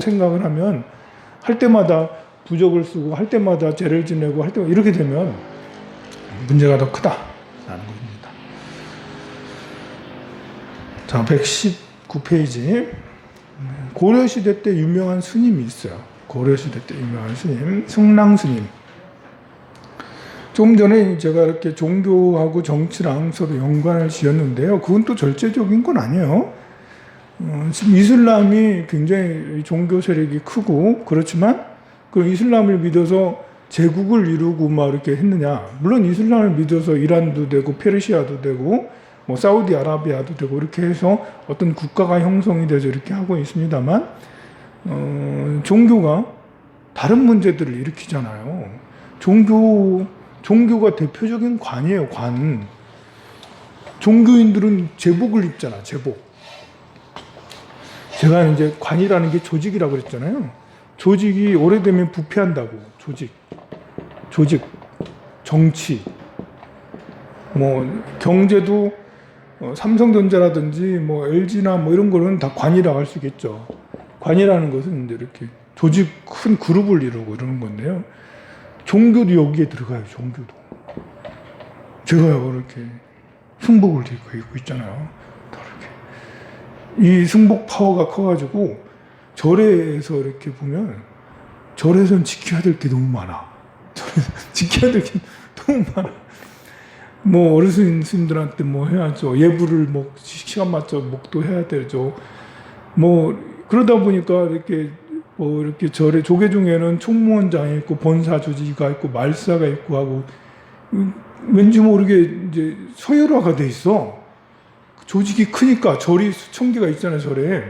생각을 하면 할 때마다 부적을 쓰고 할 때마다 죄를 지내고 할 때마다 이렇게 되면 문제가 더 크다라는 겁니다. 자, 119페이지. 고려 시대 때 유명한 스님이 있어요. 고려 시대 때 유명한 스님, 승랑 스님. 좀 전에 제가 이렇게 종교하고 정치랑 서로 연관을 지었는데요. 그건 또 절제적인 건 아니에요. 어, 지금 이슬람이 굉장히 종교 세력이 크고 그렇지만 그 이슬람을 믿어서 제국을 이루고 막 이렇게 했느냐? 물론 이슬람을 믿어서 이란도 되고 페르시아도 되고 뭐 사우디아라비아도 되고 이렇게 해서 어떤 국가가 형성이 돼서 이렇게 하고 있습니다만 어, 종교가 다른 문제들을 일으키잖아요. 종교 종교가 대표적인 관이에요. 관. 종교인들은 제복을 입잖아. 제복. 제가 이제 관이라는 게 조직이라고 그랬잖아요. 조직이 오래되면 부패한다고. 조직. 조직. 정치. 뭐 경제도 어, 삼성전자라든지 뭐 LG나 뭐 이런 거는 다 관이라고 할 수 있겠죠. 관이라는 것은 이제 이렇게 조직 큰 그룹을 이루고 이러는 건데요. 종교도 여기에 들어가요. 종교도. 제가 이렇게 승복을 입고 있잖아요. 이 승복 파워가 커가지고 절에서 이렇게 보면 절에선 지켜야 될 게 너무 많아. 절에서 지켜야 될 게 너무 많아. 뭐 어르신 스님들한테 뭐 해야죠. 예불을 뭐 시간 맞춰 목도 해야 되죠. 뭐 그러다 보니까 이렇게 뭐 이렇게 절에 조계 중에는 총무원장이 있고 본사 주지가 있고 말사가 있고 하고 음, 왠지 모르게 이제 서열화가 돼 있어. 조직이 크니까 절이 수천 개가 있잖아요 절에.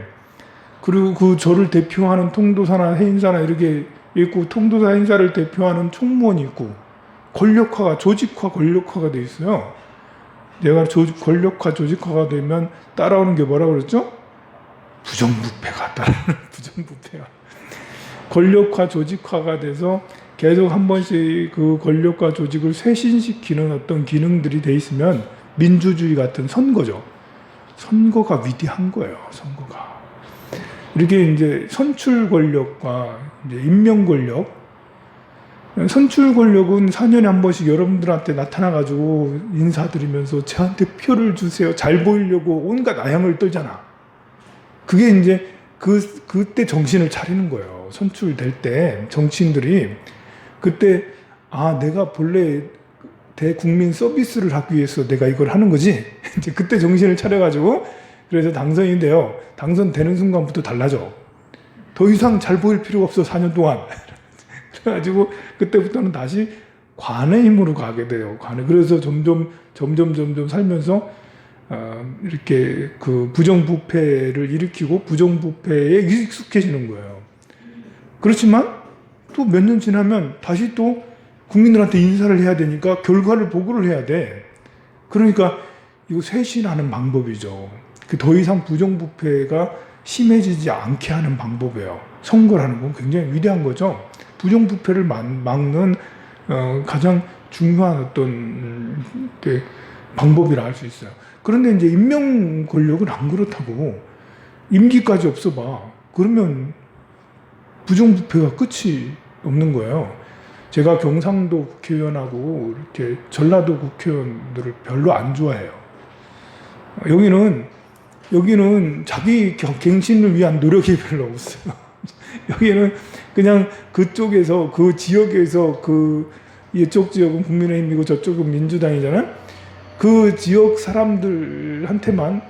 그리고 그 절을 대표하는 통도사나 해인사나 이렇게 있고 통도사 행사를 대표하는 총무원이 있고 권력화가 조직화 권력화가 돼 있어요. 내가 조, 권력화 조직화가 되면 따라오는 게 뭐라 그랬죠? 부정부패가 따라오는 부정부패가 권력화 조직화가 돼서 계속 한 번씩 그 권력과 조직을 쇄신시키는 어떤 기능들이 돼 있으면 민주주의 같은 선거죠. 선거가 위대한 거예요. 선거가 이렇게 이제 선출 권력과 이제 임명 권력 선출 권력은 4년에 한 번씩 여러분들한테 나타나가지고 인사드리면서 저한테 표를 주세요. 잘 보이려고 온갖 아양을 떨잖아. 그게 이제 그, 그때 정신을 차리는 거예요. 선출될 때 정치인들이 그때 아, 내가 본래 대국민 서비스를 하기 위해서 내가 이걸 하는 거지. 이제 그때 정신을 차려가지고 그래서 당선이 돼요. 당선되는 순간부터 달라져. 더 이상 잘 보일 필요가 없어, 4년 동안. 그래가지고 그때부터는 다시 관의 힘으로 가게 돼요. 관의. 그래서 점점 점점 점점 살면서 어, 이렇게 그 부정부패를 일으키고 부정부패에 익숙해지는 거예요. 그렇지만 또 몇 년 지나면 다시 또 국민들한테 인사를 해야 되니까 결과를 보고를 해야 돼. 그러니까 이거 쇄신하는 방법이죠. 그 더 이상 부정부패가 심해지지 않게 하는 방법이에요. 선거를 하는 건 굉장히 위대한 거죠. 부정부패를 막는 어, 가장 중요한 어떤 음, 그 방법이라 할 수 있어요. 그런데 이제 임명 권력은 안 그렇다고 임기까지 없어봐. 그러면 부정부패가 끝이 없는 거예요. 제가 경상도 국회의원하고 이렇게 전라도 국회의원들을 별로 안 좋아해요. 여기는 여기는 자기 갱신을 위한 노력이 별로 없어요. 여기는 그냥 그쪽에서 그 지역에서 그 이쪽 지역은 국민의힘이고 저쪽은 민주당이잖아요. 그 지역 사람들한테만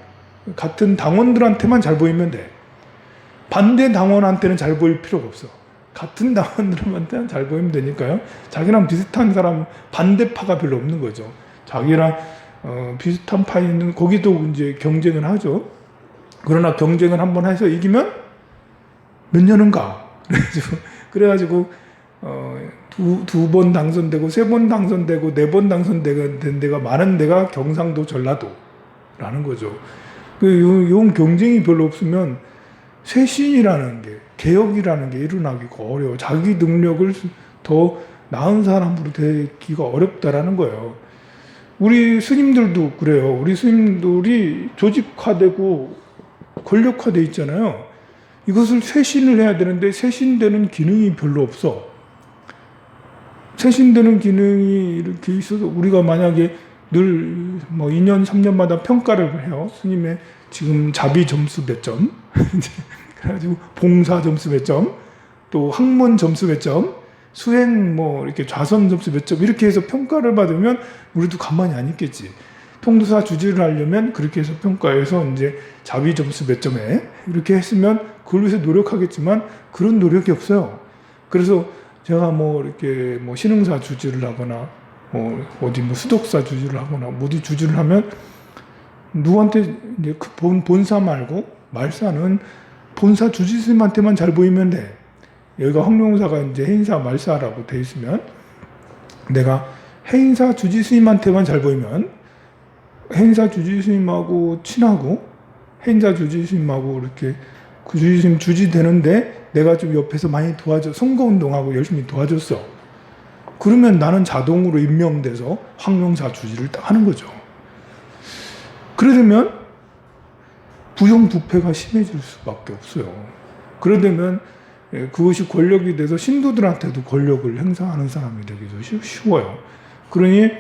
같은 당원들한테만 잘 보이면 돼. 반대 당원한테는 잘 보일 필요가 없어. 같은 당원들한테는 잘 보이면 되니까요. 자기랑 비슷한 사람 반대파가 별로 없는 거죠. 자기랑 어, 비슷한 파 있는 거기도 이제 경쟁을 하죠. 그러나 경쟁을 한번 해서 이기면 몇 년은 가. 그래가지고 그래가지고 어, 두 두 번 당선되고 세 번 당선되고 네 번 당선된 데가 많은 데가 경상도 전라도라는 거죠. 그요 경쟁이 별로 없으면 쇄신이라는 게 개혁이라는 게 일어나기가 어려워. 자기 능력을 더 나은 사람으로 되기가 어렵다라는 거예요. 우리 스님들도 그래요. 우리 스님들이 조직화되고 권력화돼 있잖아요. 이것을 쇄신을 해야 되는데 쇄신되는 기능이 별로 없어. 쇄신되는 기능이 이렇게 있어서 우리가 만약에 늘 뭐 2년, 3년마다 평가를 해요. 스님의 지금 자비 점수 몇 점, 그래가지고 봉사 점수 몇 점, 또 학문 점수 몇 점, 수행 뭐 이렇게 좌선 점수 몇 점 이렇게 해서 평가를 받으면 우리도 가만히 안 있겠지. 통도사 주지를 하려면 그렇게 해서 평가해서 이제 자비 점수 몇 점에 이렇게 했으면 그걸 위해서 노력하겠지만 그런 노력이 없어요. 그래서 제가 뭐 이렇게 뭐 신흥사 주지를 하거나 뭐 어디 뭐 수독사 주지를 하거나 뭐 어디 주지를 하면 누구한테 이제 그 본, 본사 말고 말사는 본사 주지 스님한테만 잘 보이면 돼. 여기가 황룡사가 이제 해인사 말사라고 돼 있으면 내가 해인사 주지 스님한테만 잘 보이면 해인사 주지 스님하고 친하고 해인사 주지 스님하고 이렇게 그 주지 스님 주지 되는데 내가 좀 옆에서 많이 도와줘 선거 운동하고 열심히 도와줬어. 그러면 나는 자동으로 임명돼서 황룡사 주지를 딱 하는 거죠. 그러려면 부정부패가 심해질 수밖에 없어요. 그러려면 예, 그것이 권력이 돼서 신도들한테도 권력을 행사하는 사람이 되기도 쉬- 쉬워요. 그러니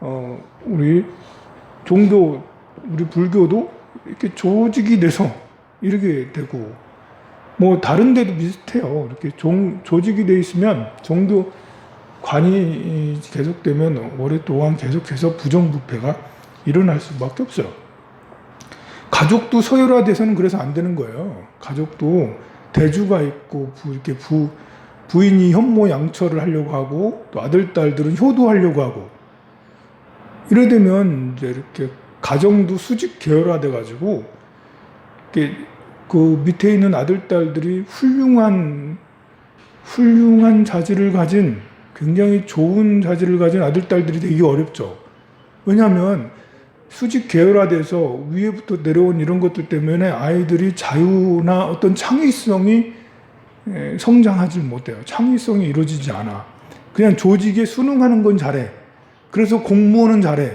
어, 우리 종교, 우리 불교도 이렇게 조직이 돼서 이렇게 되고 뭐 다른 데도 비슷해요. 이렇게 종, 조직이 돼 있으면 종교 관이 계속되면 오랫동안 계속해서 부정부패가 일어날 수밖에 없어요. 가족도 서열화돼서는 그래서 안 되는 거예요. 가족도 대주가 있고 부, 이렇게 부 부인이 현모 양처를 하려고 하고 또 아들 딸들은 효도하려고 하고 이래 되면 이제 이렇게 가정도 수직 계열화돼 가지고 그 밑에 있는 아들 딸들이 훌륭한 훌륭한 자질을 가진 굉장히 좋은 자질을 가진 아들 딸들이 되기 어렵죠. 왜냐하면 수직 계열화돼서 위에부터 내려온 이런 것들 때문에 아이들이 자유나 어떤 창의성이 에, 성장하지 못해요. 창의성이 이루어지지 않아. 그냥 조직에 순응하는 건 잘해. 그래서 공무원은 잘해.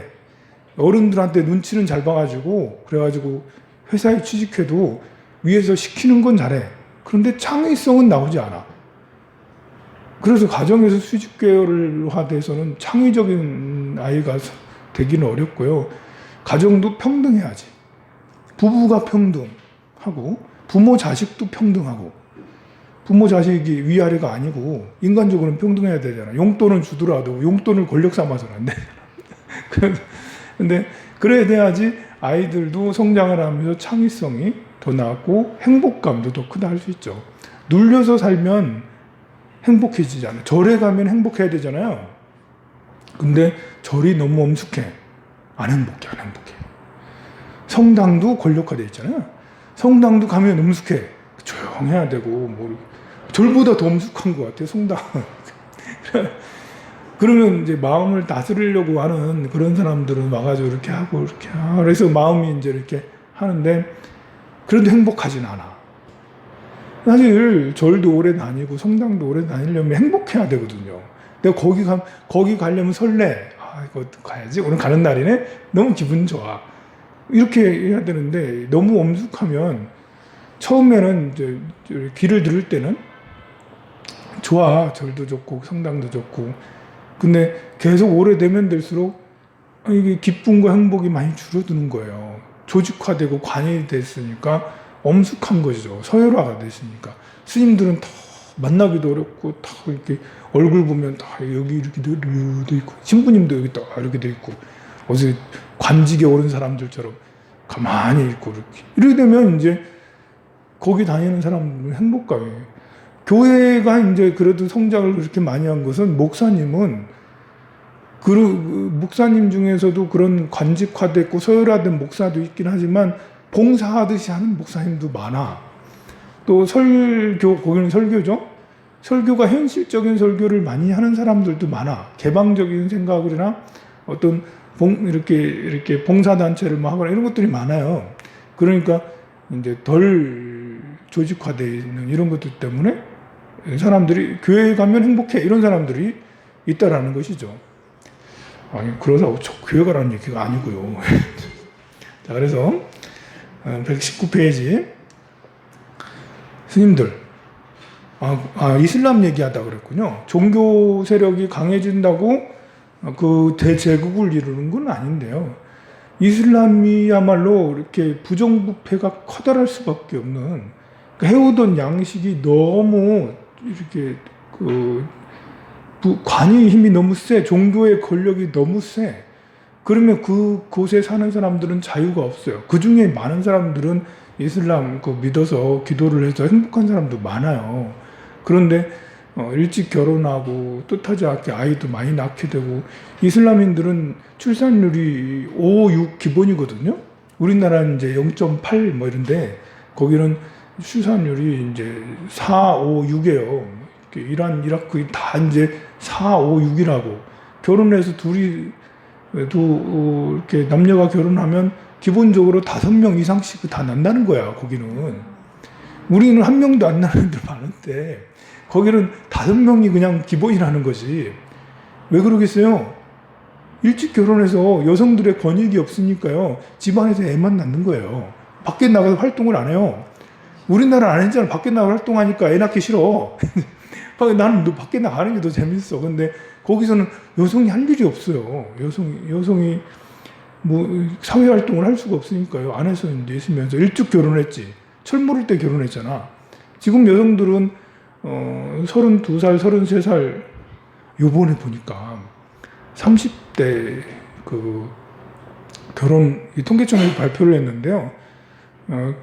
어른들한테 눈치는 잘 봐가지고 그래가지고 회사에 취직해도 위에서 시키는 건 잘해. 그런데 창의성은 나오지 않아. 그래서 가정에서 수직 계열화돼서는 창의적인 아이가 되기는 어렵고요. 가정도 평등해야지. 부부가 평등하고 부모 자식도 평등하고 부모 자식이 위아래가 아니고 인간적으로는 평등해야 되잖아. 용돈을 주더라도 용돈을 권력 삼아서는 안 돼. 그래서 근데 그래야 돼야지 아이들도 성장을 하면서 창의성이 더 나고 행복감도 더 크다 할 수 있죠. 눌려서 살면 행복해지지 않아요. 절에 가면 행복해야 되잖아요. 근데 절이 너무 엄숙해. 안 행복해, 안 행복해. 성당도 권력화돼 있잖아요. 성당도 가면 엄숙해. 조용해야 되고, 뭐, 절보다 더 엄숙한 것 같아요, 성당. 그러면 이제 마음을 다스리려고 하는 그런 사람들은 와가지고 이렇게 하고, 이렇게 하고, 그래서 마음이 이제 이렇게 하는데, 그래도 행복하진 않아. 사실 절도 오래 다니고 성당도 오래 다니려면 행복해야 되거든요. 내가 거기 가 거기 가려면 설레. 아 이거 가야지. 오늘 가는 날이네. 너무 기분 좋아. 이렇게 해야 되는데 너무 엄숙하면 처음에는 이제 길을 들을 때는 좋아. 절도 좋고 성당도 좋고. 근데 계속 오래되면 될수록 이게 기쁨과 행복이 많이 줄어드는 거예요. 조직화되고 관이 됐으니까 엄숙한 것이죠. 서열화가 됐으니까. 스님들은 다 만나기도 어렵고, 다 이렇게 얼굴 보면 다 여기 이렇게 돼 있고, 신부님도 여기 딱 이렇게 돼 있고, 어제 관직에 오른 사람들처럼 가만히 있고, 이렇게. 이렇게 되면 이제 거기 다니는 사람들은 행복감이에요. 교회가 이제 그래도 성장을 그렇게 많이 한 것은 목사님은 그 목사님 중에서도 그런 관직화됐고 서열화된 목사도 있긴 하지만 봉사하듯이 하는 목사님도 많아. 또 설교, 거기는 설교죠? 설교가 현실적인 설교를 많이 하는 사람들도 많아. 개방적인 생각이나 어떤 봉, 이렇게, 이렇게 봉사단체를 뭐 하거나 이런 것들이 많아요. 그러니까 이제 덜 조직화되어 있는 이런 것들 때문에 사람들이 교회에 가면 행복해. 이런 사람들이 있다라는 것이죠. 아니, 그러다 저 교회 가라는 얘기가 아니고요. 자, 그래서 119페이지 스님들 아, 아 이슬람 얘기하다 그랬군요. 종교 세력이 강해진다고 그 대제국을 이루는 건 아닌데요. 이슬람이야말로 이렇게 부정부패가 커다랄 수밖에 없는 그 해오던 양식이 너무 이렇게 그 부- 관의 힘이 너무 세, 종교의 권력이 너무 세. 그러면 그 곳에 사는 사람들은 자유가 없어요. 그 중에 많은 사람들은 이슬람 그 믿어서 기도를 해서 행복한 사람도 많아요. 그런데 어, 일찍 결혼하고 뜻하지 않게 아이도 많이 낳게 되고 이슬람인들은 출산율이 5, 6 기본이거든요. 우리나라는 이제 0.8 뭐 이런데 거기는 출산율이 이제 4, 5, 6이에요. 이란, 이라크 다 이제 4, 5, 6이라고 결혼해서 둘이 또 어, 이렇게 남녀가 결혼하면 기본적으로 다섯 명 이상씩 다 난다는 거야 거기는. 우리는 한 명도 안 나는 데 많은데 거기는 다섯 명이 그냥 기본이라는 거지. 왜 그러겠어요? 일찍 결혼해서 여성들의 권익이 없으니까요. 집안에서 애만 낳는 거예요. 밖에 나가서 활동을 안 해요. 우리나라 안 했잖아. 밖에 나가 활동하니까 애 낳기 싫어. 나는 너 밖에 나가는 게 더 재밌어. 근데 거기서는 여성이 할 일이 없어요. 여성 여성이 뭐 사회 활동을 할 수가 없으니까요. 안에서 이제 있으면서 일찍 결혼했지. 철 모를 때 결혼했잖아. 지금 여성들은 어 32살, 33살 요번에 보니까 30대 그 결혼 이 통계청에서 발표를 했는데요. 어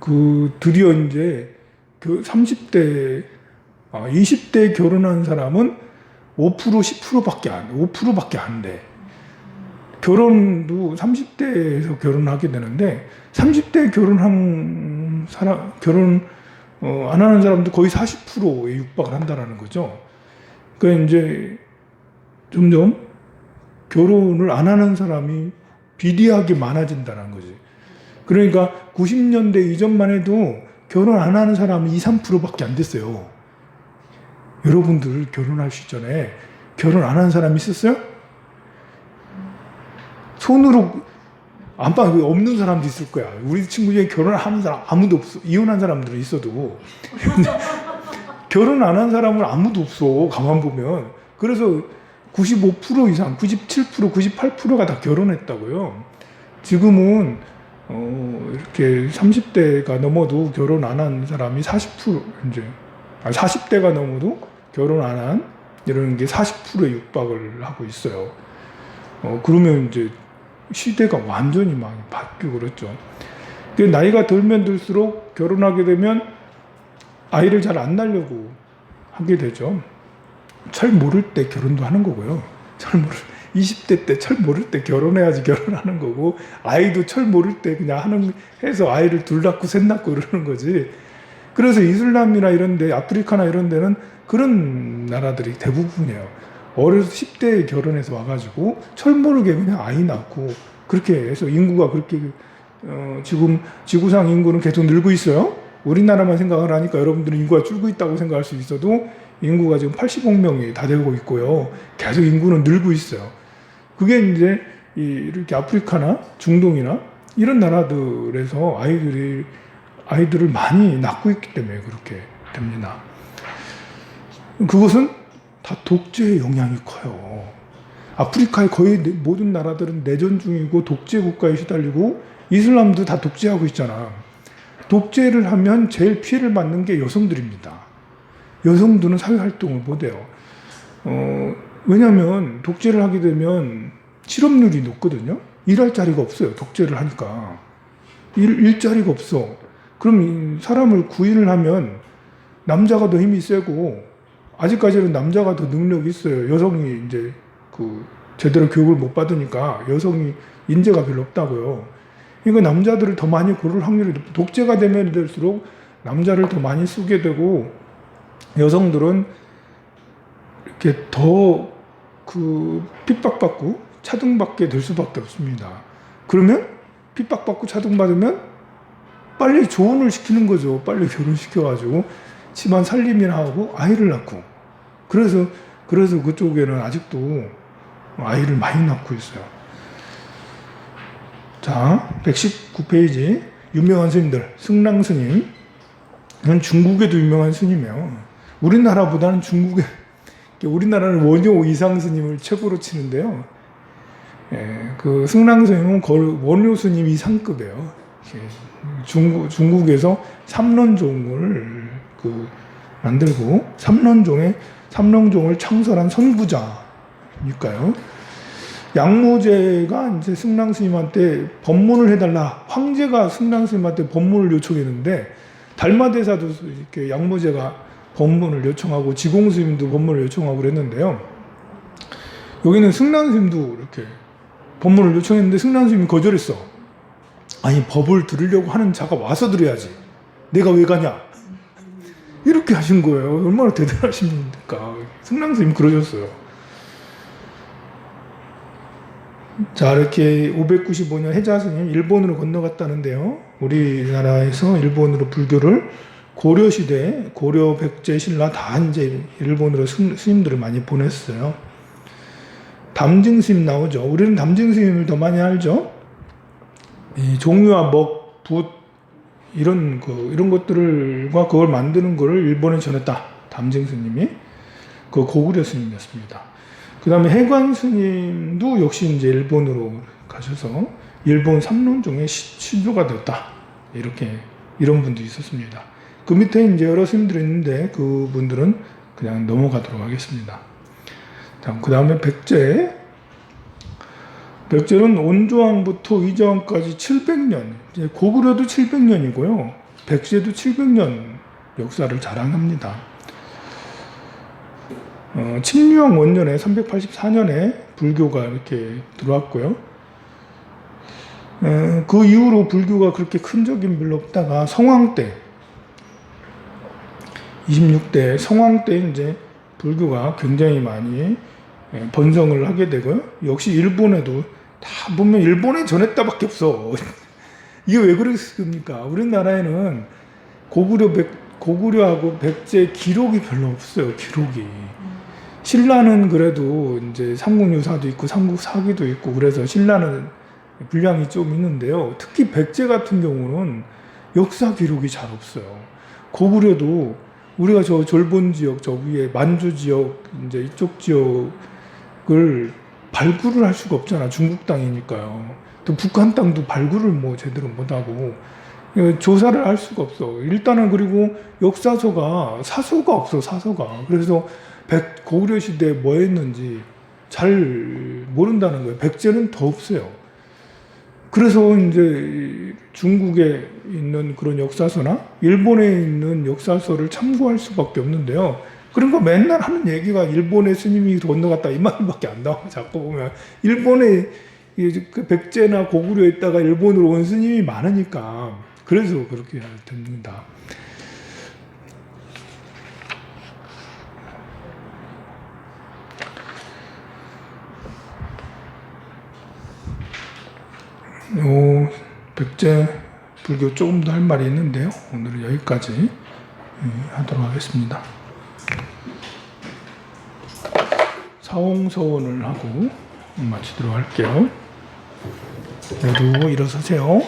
그 드디어 이제 그 30대 아 20대 결혼한 사람은 5% 10%밖에 안 5%밖에 안 돼. 결혼도 30대에서 결혼하게 되는데 30대 결혼한 사람 결혼 어, 안 하는 사람도 거의 40%에 육박을 한다라는 거죠. 그러니까 이제 점점 결혼을 안 하는 사람이 비대하게 많아진다는 거지. 그러니까 90년대 이전만 해도 결혼 안 하는 사람이 2, 3%밖에 안 됐어요. 여러분들 결혼하시기 전에 결혼 안 한 사람 있었어요? 손으로 안방 없는 사람도 있을 거야. 우리 친구 중에 결혼하는 사람 아무도 없어. 이혼한 사람들은 있어도 결혼 안 한 사람은 아무도 없어. 가만 보면 그래서 95% 이상, 97%, 98%가 다 결혼했다고요. 지금은 어, 이렇게 30대가 넘어도 결혼 안 한 사람이 40% 이제 아, 40대가 넘어도 결혼 안 한 이런 게 40%에 육박을 하고 있어요. 어, 그러면 이제 시대가 완전히 많이 바뀌고 그렇죠. 그 나이가 들면 들수록 결혼하게 되면 아이를 잘 안 낳으려고 하게 되죠. 철 모를 때 결혼도 하는 거고요. 철 모를 20대 때 철 모를 때 결혼해야지 결혼하는 거고 아이도 철 모를 때 그냥 하는 해서 아이를 둘 낳고 셋 낳고 그러는 거지. 그래서 이슬람이나 이런 데 아프리카나 이런 데는 그런 나라들이 대부분이에요. 어려서 10대에 결혼해서 와가지고 철 모르게 그냥 아이 낳고 그렇게 해서 인구가 그렇게 어, 지금 지구상 인구는 계속 늘고 있어요. 우리나라만 생각을 하니까 여러분들은 인구가 줄고 있다고 생각할 수 있어도 인구가 지금 80억 명이 다 되고 있고요. 계속 인구는 늘고 있어요. 그게 이제 이 이렇게 아프리카나 중동이나 이런 나라들에서 아이들이 아이들을 많이 낳고 있기 때문에 그렇게 됩니다. 그것은 다 독재의 영향이 커요. 아프리카의 거의 내- 모든 나라들은 내전 중이고 독재 국가에 시달리고 이슬람도 다 독재하고 있잖아. 독재를 하면 제일 피해를 받는 게 여성들입니다. 여성들은 사회 활동을 못 해요. 어, 왜냐하면 독재를 하게 되면 실업률이 높거든요. 일할 자리가 없어요. 독재를 하니까 일, 일자리가 없어. 그럼 이 사람을 구인을 하면 남자가 더 힘이 세고 아직까지는 남자가 더 능력이 있어요. 여성이 이제 그 제대로 교육을 못 받으니까 여성이 인재가 별로 없다고요. 이거 남자들을 더 많이 고를 확률이 높- 독재가 되면 될수록 남자를 더 많이 쓰게 되고 여성들은 이렇게 더 그 핍박받고 차등받게 될 수밖에 없습니다. 그러면 핍박받고 차등받으면 빨리 조언을 시키는 거죠. 빨리 결혼시켜가지고 집안 살림이나 하고 아이를 낳고 그래서 그래서 그쪽에는 아직도 아이를 많이 낳고 있어요. 자, 119페이지 유명한 스님들 승랑 스님 이건 중국에도 유명한 스님이에요. 우리나라보다는 중국에 우리나라는 원효 이상 스님을 최고로 치는데요. 예, 그 승랑 스님은 원효 스님 이상급이에요. 예, 중국 중국에서 삼론 종을 그 만들고 삼론종의 삼론종을 창설한 선구자니까요. 양무제가 이제 승랑 스님한테 법문을 해달라. 황제가 승랑 스님한테 법문을 요청했는데 달마대사도 이렇게 양무제가 법문을 요청하고 지공 스님도 법문을 요청하고 그랬는데요. 여기는 승랑 스님도 이렇게 법문을 요청했는데 승랑 스님이 거절했어. 아니 법을 들으려고 하는 자가 와서 들어야지. 내가 왜 가냐? 이렇게 하신 거예요. 얼마나 대단하신 분입니까? 승랑 스님 그러셨어요. 자 이렇게 595년 해자 스님 일본으로 건너갔다는데요. 우리나라에서 일본으로 불교를 고려 시대 고려 백제 신라 다 이제 일본으로 스- 스님들을 많이 보냈어요. 담증 스님 나오죠. 우리는 담증 스님을 더 많이 알죠. 이 종유와 먹, 붓 이런 그 이런 것들과 그걸 만드는 거를 일본에 전했다. 담증 스님이 그 고구려 스님이었습니다. 그 다음에 해관 스님도 역시 이제 일본으로 가셔서 일본 삼론종의 시- 신조가 되었다. 이렇게 이런 분도 있었습니다. 그 밑에 이제 여러 스님들이 있는데 그 분들은 그냥 넘어가도록 하겠습니다. 다음 그 다음에 백제. 백제는 온조왕부터 이조왕까지 700년, 이제 고구려도 700년이고요. 백제도 700년 역사를 자랑합니다. 어, 침류왕 원년에 384년에 불교가 이렇게 들어왔고요. 어, 그 이후로 불교가 그렇게 큰 적이 별로 없다가 성왕 때 26대 성왕 때 이제 불교가 굉장히 많이 예, 번성을 하게 되고요. 역시 일본에도 다 보면 일본에 전했다밖에 없어. 이게 왜 그렇습니까? 우리나라에는 고구려 백 고구려하고 백제 기록이 별로 없어요. 기록이. 신라는 그래도 이제 삼국유사도 있고 삼국사기도 있고 그래서 신라는 분량이 좀 있는데요. 특히 백제 같은 경우는 역사 기록이 잘 없어요. 고구려도 우리가 저 졸본 지역 저 위에 만주 지역 이제 이쪽 지역을 발굴을 할 수가 없잖아. 중국 땅이니까요. 또 북한 땅도 발굴을 뭐 제대로 못하고 예, 조사를 할 수가 없어. 일단은 그리고 역사서가 사서가 없어 사서가. 그래서 백 고구려 시대에 뭐 했는지 잘 모른다는 거예요. 백제는 더 없어요. 그래서 이제 중국에 있는 그런 역사서나 일본에 있는 역사서를 참고할 수밖에 없는데요. 그런 거 맨날 하는 얘기가 일본의 스님이 건너갔다 이 말밖에 안 나와. 자꾸 보면 일본에 그 백제나 고구려에 있다가 일본으로 온 스님이 많으니까 그래서 그렇게 됩니다. 요 백제 불교 조금 더 할 말이 있는데요. 오늘은 여기까지 예, 하도록 하겠습니다. 사홍서원을 하고 마치도록 할게요. 모두 일어서세요.